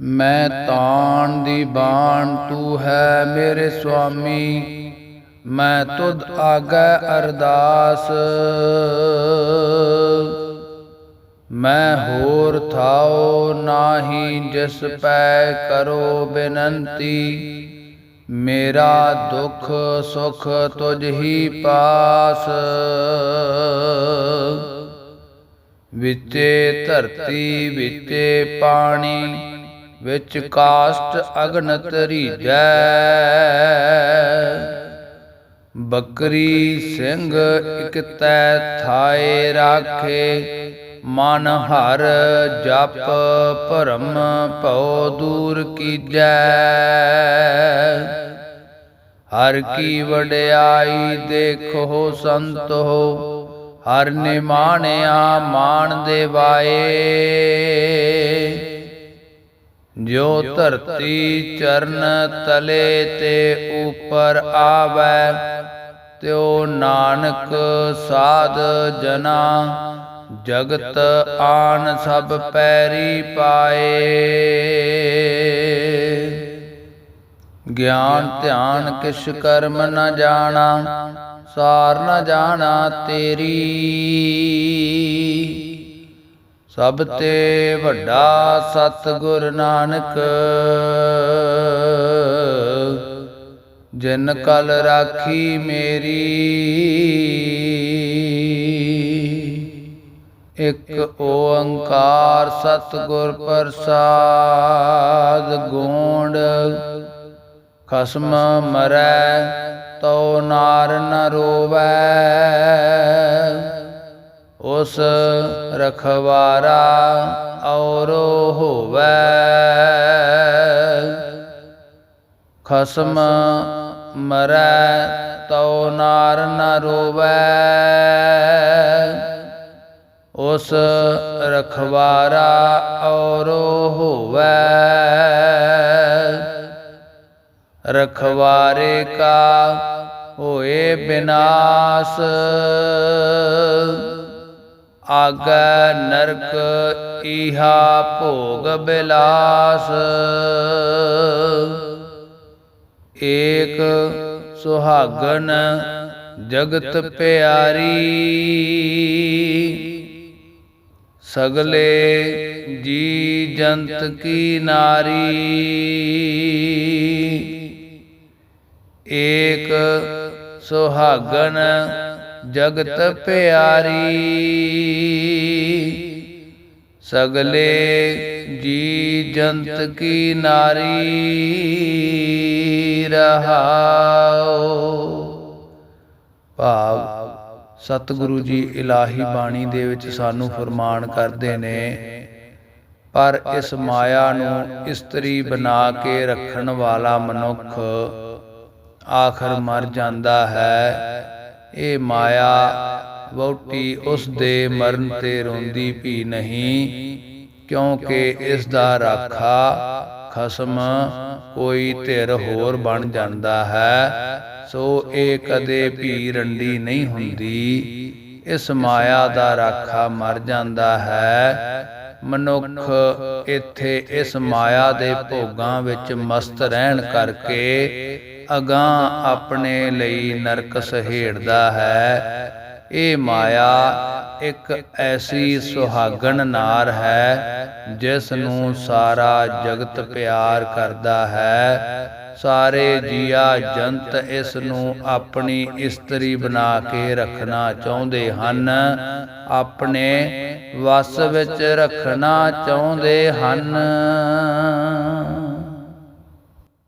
ਮੈਂ ਤਾਣ ਦੀ ਬਾਣ ਤੂੰ ਹੈ ਮੇਰੇ ਸੁਆਮੀ, ਮੈਂ ਤੁਧ ਆਗੈ ਅਰਦਾਸ। ਮੈਂ ਹੋਰ ਥਾਉ ਨਾਹੀ ਜਿਸ ਪੈ ਕਰੋ ਬੇਨੰਤੀ, ਮੇਰਾ ਦੁਖ ਸੁਖ ਤੁਝ ਹੀ ਪਾਸ। ਵਿਚੇ ਧਰਤੀ ਵਿਚੇ ਪਾਣੀ ਵਿੱਚ ਕਾਸ਼ਟ ਅਗਨ ਤਰੀਜੈ ਬੱਕਰੀ ਸਿੰਘ ਇਕ ਤੈ ਥਾਏ ਰਾਖੇ। ਮਨ ਹਰ ਜਪ ਭਰਮ ਭਉ ਦੂਰ ਕੀਜੈ। ਹਰ ਕੀ ਵਡਿਆਈ ਦੇਖੋ ਸੰਤੋ ਹਰ ਨਿਮਾਣਿਆ ਮਾਨ ਦੇਵਾਏ। ਜੋ ਧਰਤੀ ਚਰਨ ਤਲੇ ਤੇ ਉਪਰ ਆਵੈ, ਤਿਉ ਨਾਨਕ ਸਾਧ ਜਨਾ, ਜਗਤ ਆਨ ਸਭ ਪੈਰੀ ਪਾਏ। ਗਿਆਨ ਧਿਆਨ ਕਿਛ ਕਰਮ ਨ ਜਾਣਾ, ਸਾਰ ਨ ਜਾਣਾ ਤੇਰੀ। ਸਭ ਤੇ ਵੱਡਾ ਸਤਿਗੁਰ ਨਾਨਕ, ਜਿਨ ਕਲ ਰਾਖੀ ਮੇਰੀ, ਇਕ ਓੰਕਾਰ ਸਤਿਗੁਰ ਪ੍ਰਸਾਦ ਗੋਂਡ, ਖਸਮ ਮਰੈ ਤੋ ਨਾਰ ਨ ਰੋਵੈ। ਉਸ ਰਖਵਾਰਾ ਔਰੋ ਹੋਵੈ। ਖਸਮ ਮਰੈ ਤਉ ਨਾਰ ਨ ਰੋਵੈ। ਉਸ ਰਖਵਾਰਾ ਔਰੋ ਹੋਵੈ। ਰਖਵਾਰੇ ਕਾ ਹੋਏ ਬਿਨਾਸ਼। ਆਗੈ ਨਰਕ ਈਹਾ ਭੋਗ ਬਿਲਾਸ। ਏਕ ਸੁਹਾਗਨ ਜਗਤ ਪਿਆਰੀ। ਸਗਲੇ ਜੀ ਜੰਤ ਕੀ ਨਾਰੀ। ਏਕ ਸੁਹਾਗਨ ਜਗਤ ਪਿਆਰੀ। ਸਗਲੇ ਜੀ ਜੰਤ ਕੀ ਨਾਰੀ ਰਹਾਉ ਭਾਵ ਸਤਿਗੁਰੂ ਜੀ ਇਲਾਹੀ ਬਾਣੀ ਦੇ ਵਿੱਚ ਸਾਨੂੰ ਫਰਮਾਨ ਕਰਦੇ ਨੇ ਪਰ ਇਸ ਮਾਇਆ ਨੂੰ ਇਸਤਰੀ ਬਣਾ ਕੇ ਰੱਖਣ ਵਾਲਾ ਮਨੁੱਖ ਆਖਰ ਮਰ ਜਾਂਦਾ ਹੈ। ਇਹ ਮਾਇਆ ਵਹੁਟੀ ਉਸ ਦੇ ਮਰਨ ਤੇ ਰੋਂਦੀ ਵੀ ਨਹੀਂ, ਕਿਉਂਕਿ ਇਸ ਦਾ ਰਾਖਾ ਖਸਮ ਕੋਈ ਧਿਰ ਹੋਰ ਬਣ ਜਾਂਦਾ ਹੈ, ਸੋ ਇਹ ਕਦੇ ਵੀ ਰੰਡੀ ਨਹੀਂ ਹੁੰਦੀ। ਇਸ ਮਾਇਆ ਦਾ ਰਾਖਾ ਮਰ ਜਾਂਦਾ ਹੈ। ਮਨੁੱਖ ਇੱਥੇ ਇਸ ਮਾਇਆ ਦੇ ਭੋਗਾਂ ਵਿੱਚ ਮਸਤ ਰਹਿਣ ਕਰਕੇ ਅਗਾਂ ਆਪਣੇ ਲਈ ਨਰਕ ਸਹੇੜਦਾ ਹੈ। ਇਹ ਮਾਇਆ ਇੱਕ ਐਸੀ ਸੁਹਾਗਣ ਨਾਰ ਹੈ ਜਿਸ ਨੂੰ ਸਾਰਾ ਜਗਤ ਪਿਆਰ ਕਰਦਾ ਹੈ। ਸਾਰੇ ਜੀਆ ਜੰਤ ਇਸ ਨੂੰ ਆਪਣੀ ਇਸਤਰੀ ਬਣਾ ਕੇ ਰੱਖਣਾ ਚਾਹੁੰਦੇ ਹਨ। ਆਪਣੇ ਵਸ ਵਿੱਚ ਰੱਖਣਾ ਚਾਹੁੰਦੇ ਹਨ।